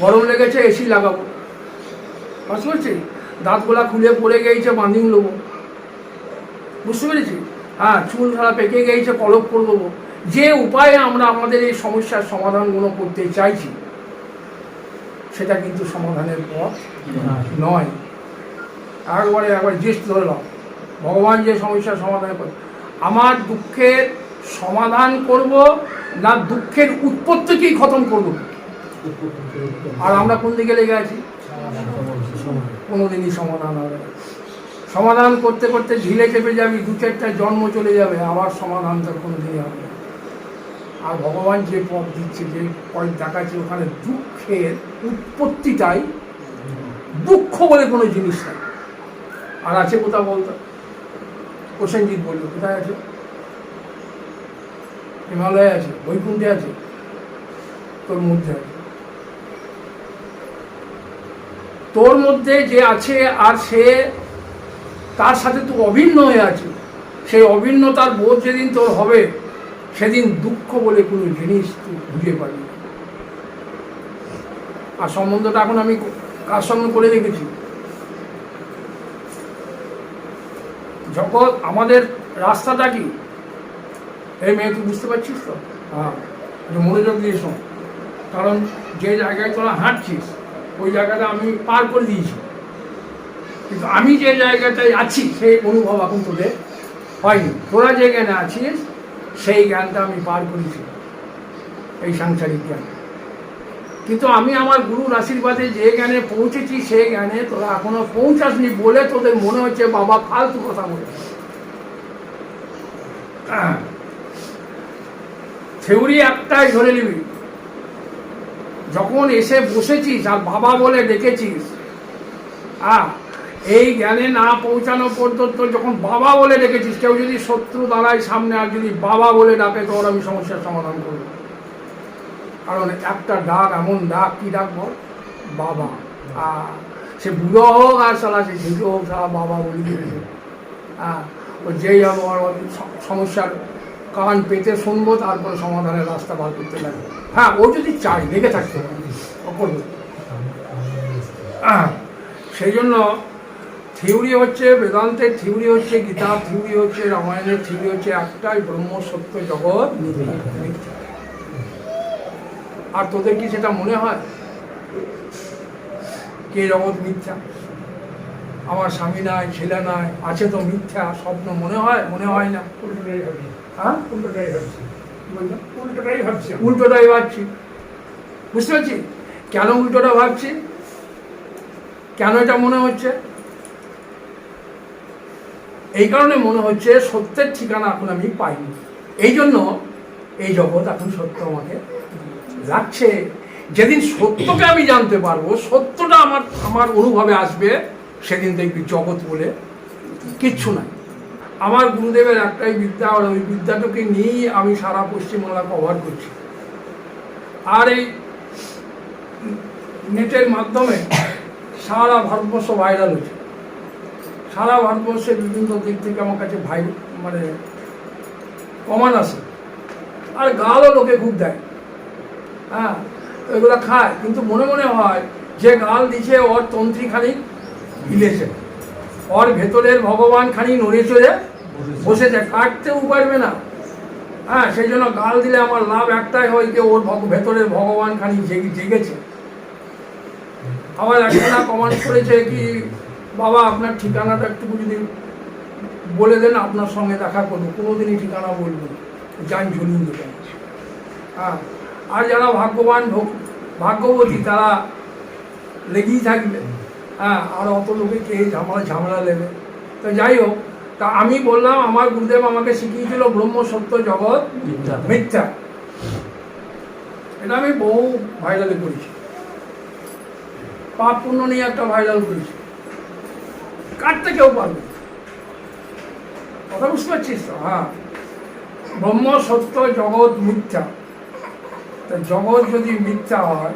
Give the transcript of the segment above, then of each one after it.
গরম লেগেছে এসি লাগাবো। বুঝতে পেরেছি দাঁতগুলা খুলে পড়ে গিয়েছে বাঁধিং নেব। বুঝতে পেরেছি? হ্যাঁ চুল ধারা পেকে কলপ করে দেবো যে উপায়ে আমরা আমাদের এই সমস্যার সমাধানগুলো করতে চাইছি, সেটা কিন্তু সমাধানের পথ নয়। একবারে, একবার জিস্ট ধরলাম ভগবান যে সমস্যার সমাধান করে, আমার দুঃখের সমাধান করব না, দুঃখের উৎপত্তিকেই খতম করব? আর আমরা কোন দিকে লেগে আছি? কোনোদিনই সমাধান হবে সমাধান করতে করতে ঢিলে চেপে যাবি, দু চারটা জন্ম চলে যাবে আবার সমাধান তো কোনোদিনই হবে আর ভগবান যে পথ দিচ্ছে, যে পথ দেখাচ্ছে, ওখানে দুঃখের উৎপত্তিটাই দুঃখ বলে কোনো জিনিস নাই। আর আছে কোথাও বলতো? প্রসেনজিৎ বলল, কোথায় আছে? হিমালয়ে আছে, বৈকুণ্ঠে আছে, তোর মধ্যে আছে। তোর মধ্যে যে আছে আর সে তার সাথে তুই অভিন্ন হয়ে আছে। সেই অভিন্নতার বোধ যেদিন তোর হবে, সেদিন দুঃখ বলে কোনো জিনিস তুই খুঁজে পাবি আর সম্বন্ধটা এখন আমি কার সঙ্গে করে রেখেছি? জগৎ, আমাদের রাস্তাটা কি? এই মেয়ে, তুই বুঝতে পারছিস তো? হ্যাঁ মনোযোগ দিয়ে শোন। কারণ যে জায়গায় তোরা হাঁটছিস ওই জায়গাটা আমি পার করে দিয়েছি। কিন্তু আমি যে জায়গাটায় আছি, সেই অনুভব এখন তোদের হয়নি। তোরা যে জ্ঞানে আছিস, সেই জ্ঞানটা আমি পার করেছি এই সাংসারিক জ্ঞান। কিন্তু আমি আমার গুরুর আশীর্বাদে যে জ্ঞানে পৌঁছেছি, সেই জ্ঞানে তোরা এখনও পৌঁছাসনি বলে তোদের মনে হচ্ছে, বাবা, ফালতু কথা বলে থিওরি একটাই ধরে নিবি যখন এসে বসেছিস আর বাবা বলে ডেকেছিস হ্যাঁ এই জ্ঞানে না পৌঁছানো পর্যন্ত যখন বাবা বলে ডেকেছিস কেউ যদি শত্রু দাঁড়ায় সামনে আর যদি বাবা বলে ডাকে তখন আমি সমস্যার সমাধান করব। কারণ একটা ডাক এমন ডাক কি ডাক বল? বাবা। আহ, সে বুড়ো হোক আর সালা সে ঝিঁটো হোক সালা বাবা বলি হ্যাঁ যেই আমার সমস্যার কান পেতে শুনব, তারপরে সমাধানের রাস্তা বার করতে লাগবে। হ্যাঁ ও যদি চায় লেগে থাকতে করবে সেই জন্য থিওরি হচ্ছে, বেদান্তের থিওরি হচ্ছে, গীতার থিওরি হচ্ছে, রামায়ণের থিওরি হচ্ছে, একটাই ব্রহ্ম সত্য জগৎ। আর তোদের কি সেটা মনে হয়? কে জগৎ মিথ্যা? আমার স্বামী নাই ছেলে নাই আছে তো মিথ্যা স্বপ্ন মনে হয় মনে হয় না। উল্টোটাই ভাবছি। হ্যাঁ? উল্টোটাই ভাবছি। উল্টোটাই ভাবছি উল্টোটাই ভাবছি। বুঝতে পারছি? কেন উল্টোটা ভাবছি? কেন এটা মনে হচ্ছে? এই কারণে মনে হচ্ছে সত্যের ঠিকানা এখন আমি পাইনি। এই জন্য এই জগৎ এখন সত্য আমাকে লাগছে। যেদিন সত্যকে আমি জানতে পারব সত্যটা আমার আমার অনুভবে আসবে। সেদিন দেখবি জগৎ বলে? কিচ্ছু নাই। আমার গুরুদেবের একটাই বিদ্যা, আর ওই বিদ্যাটাকে নিয়েই আমি সারা পশ্চিমবাংলা কভার করছি। আর এই নেটের মাধ্যমে সারা ভারতবর্ষ ভাইরাল হয়েছে। সারা ভারতবর্ষের বিভিন্ন দিক থেকে আমার কাছে ভাই মানে কমান আসে। আর গালও লোকে খুব দেয়। হ্যাঁ এগুলো খায়। কিন্তু মনে মনে হয়, যে গাল দিছে ওর তন্ত্রী খানি হিলেছে ওর ভেতরের ভগবান খানি নড়ে চলে বসেছে। কাটতেও পারবে না। হ্যাঁ সেই জন্য গাল দিলে আমার লাভ একটাই হয় যে ওর ভেতরের ভগবান খানি জেগে জেগেছে। আবার একজনা কমেন্ট করেছে কি বাবা আপনার ঠিকানাটা একটু যদি বলে দেন আপনার সঙ্গে দেখা করব। কোনোদিনই ঠিকানা বলব। যান ঝুলিয়ে দেবেন হ্যাঁ আর যারা ভাগ্যবান ভোগ- ভাগ্যবতী তারা লেগেই থাকবে। হ্যাঁ আর অত লোকে কে ঝামেলা ঝামেলা নেবে তো যাই হোক তা আমি বললাম আমার গুরুদেব আমাকে শিখিয়েছিল ব্রহ্ম সত্য জগৎ মিথ্যা। এটা আমি বহু ভাইরালে করেছি। পাপ পুণ্য নিয়ে একটা ভাইরাল করেছি। কাটতে কেউ পারবে? কথা বুঝতে পারছিস তো? হ্যাঁ। ব্রহ্ম সত্য জগৎ মিথ্যা। তা জগৎ যদি মিথ্যা হয়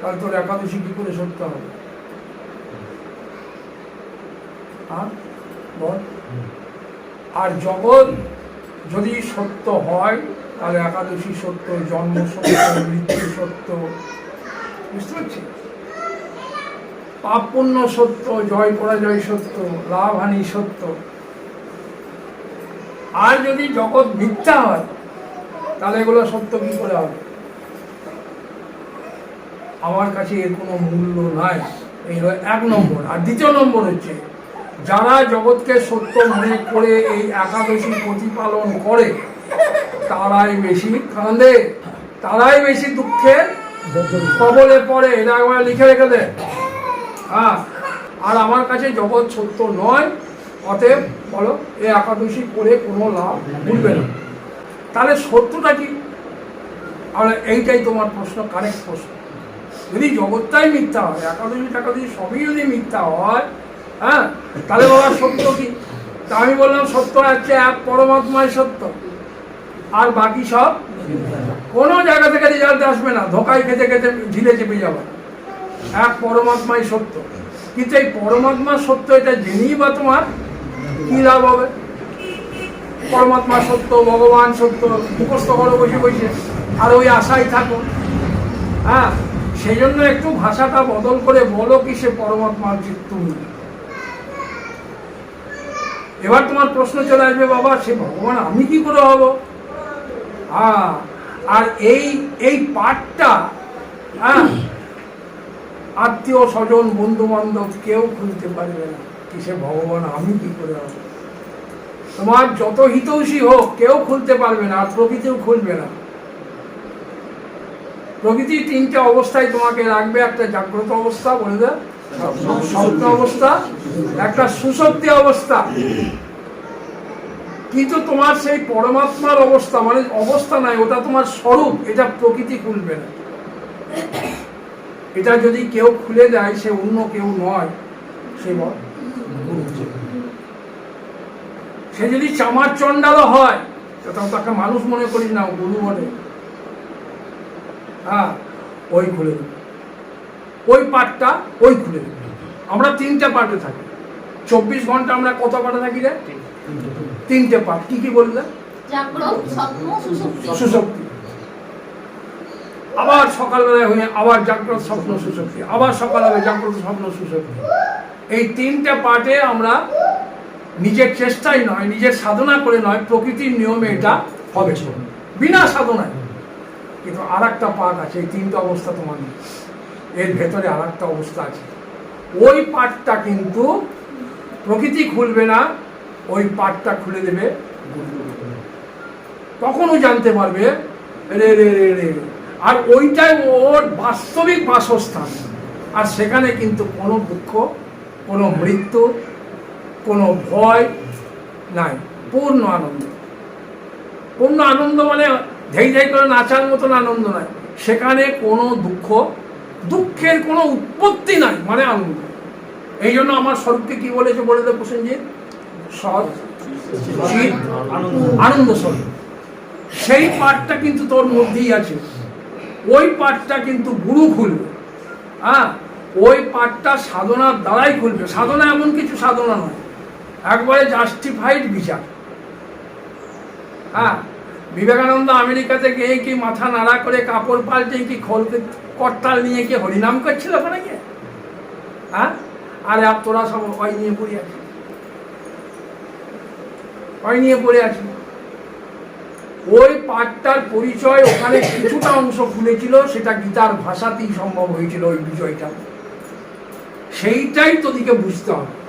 তাহলে তোর একাদশী কি করে সত্য হবে? হ্যাঁ বল। আর জগৎ যদি সত্য হয়, তাহলে একাদশী সত্য, জন্ম সত্য, মৃত্যু সত্য। বুঝতে পারছি? পাপ পুণ্য সত্য, জয় পরাজয় সত্য লাভ হানি সত্য। আর যদি জগৎ মিথ্যা হয়, তাহলে এগুলো সত্য কি করে হবে? আমার কাছে এর কোনো মূল্য নাই। এই এক নম্বর। আর দ্বিতীয় নম্বর হচ্ছে যারা জগৎকে সত্য মনে করে এই একাদশী প্রতিপালন করে, তারাই বেশি কাঁদে তারাই বেশি দুঃখে কবলে পড়ে। এটা একবার লিখে রেখে দে। হ্যাঁ। আর আমার কাছে জগৎ সত্য নয়, অতএব বলো এই একাদশী করে কোনো লাভ ভুলবে না। তাহলে সত্যটা কি? আর এইটাই তোমার প্রশ্ন, কারেক্ট প্রশ্ন। যদি জগৎটাই মিথ্যা হয়, একাদশী টাকাদশী সবই যদি মিথ্যা হয় হ্যাঁ তাহলে বাবা সত্য কি? তা আমি বললাম, সত্য হচ্ছে এক পরমাত্মাই সত্য। আর বাকি সব কোনো জায়গা থেকে রেজাল্ট আসবে না। ধোকায় খেতে খেতে ঝিলে চেপে যাবে। এক পরমাত্মাই সত্য। কিন্তু এই পরমাত্মা সত্য এটা জেনেই বা তোমার কি লাভ হবে? পরমাত্মা সত্য, ভগবান সত্য, মুখস্থ করো বসে বসে। আর ওই আশায় থাকো। হ্যাঁ? সেই জন্য একটু ভাষাটা বদল করে বলো কি সে পরমাত্মার তুমি এবার তোমার প্রশ্ন চলে আসবে, বাবা, সে ভগবান, আমি কি করে হব? হ্যাঁ আর এই এই পাঠটা হ্যাঁ আত্মীয় স্বজন বন্ধু বান্ধব কেউ খুলতে পারবে না কি সে ভগবান, আমি কি করে হব? তোমার যত হিতৈষী হোক, কেউ খুলতে পারবে না, আর প্রকৃতিও খুলবে না। প্রকৃতি তিনটে অবস্থায় তোমাকে রাখবে, একটা জাগ্রত অবস্থা, বলে দেয় স্বপ্ন অবস্থা একটা সুশক্তি অবস্থা। কিন্তু তোমার সেই পরমাত্মার অবস্থা মানে অবস্থা নাই, ওটা তোমার স্বরূপ, এটা প্রকৃতি খুলবে না। এটা যদি কেউ খুলে দেয়, সে অন্য কেউ নয়, সে। সে যদি চামার চণ্ডালও হয় তো তাও তাকে মানুষ মনে করিস না, গুরু বলে। হ্যাঁ ওই খুলে ওই পার্টটা ওই খুলে দেবে। আমরা তিনটে পার্টে থাকি। চব্বিশ ঘণ্টা আমরা কত পার্টে থাকি রে? তিনটে পার্ট। কি কি বললে? সুশক্তি আবার সকালবেলায় হয়ে আবার জাগ্রত স্বপ্ন সুশক্তি আবার সকালবেলায় জাগ্রত স্বপ্ন সুশক্তি এই তিনটে পার্টে আমরা নিজের চেষ্টাই নয় নিজের সাধনা করে নয় প্রকৃতির নিয়মে এটা হবে। বিনা সাধনায়। কিন্তু আর একটা পার্ট আছে এই তিনটে অবস্থা তোমার এর ভেতরে আর একটা অবস্থা আছে। ওই পার্টটা কিন্তু প্রকৃতি খুলবে না, ওই পার্টটা খুলে দেবে তখনও জানতে পারবে? রে রে রে রে। আর ওইটাই ওর বাস্তবিক বাসস্থান। আর সেখানে কিন্তু কোনো দুঃখ, কোনো মৃত্যু, কোনো ভয় নাই। পূর্ণ আনন্দ। পূর্ণ আনন্দ মানে ধেই ধেই করে নাচার মতন আনন্দ নয় সেখানে কোনো দুঃখ দুঃখের কোনো উৎপত্তি নাই মানে আনন্দ। এই জন্য আমার স্বরূপকে কি বলেছে বলে দেব প্রসেনজিৎ সৎ আনন্দ স্বরূপ সেই পাঠটা কিন্তু তোর মধ্যেই আছে। ওই পাঠটা কিন্তু গুরু খুলবে। হ্যাঁ? ওই পাঠটা সাধনার দ্বারাই খুলবে। সাধনা এমন কিছু সাধনা নয়। একবারে জাস্টিফাইড বিচার। হ্যাঁ? বিবেকানন্দ আমেরিকাতে গিয়ে কি মাথা নাড়া করে কাপড় পাল্টে কি খোলকে করতাল নিয়ে কি হরিনাম করছিল ওখানে গিয়ে? হ্যাঁ? আরে আপ তোরা সব ওই নিয়ে পড়ে আছিস। ওই নিয়ে পড়ে আছিস। ওই পাঠটার পরিচয় ওখানে কিছুটা অংশ খুলেছিল, সেটা গীতার ভাষাতেই সম্ভব হয়েছিল ওই বিজয়টা। সেইটাই তোদিকে বুঝতে হবে।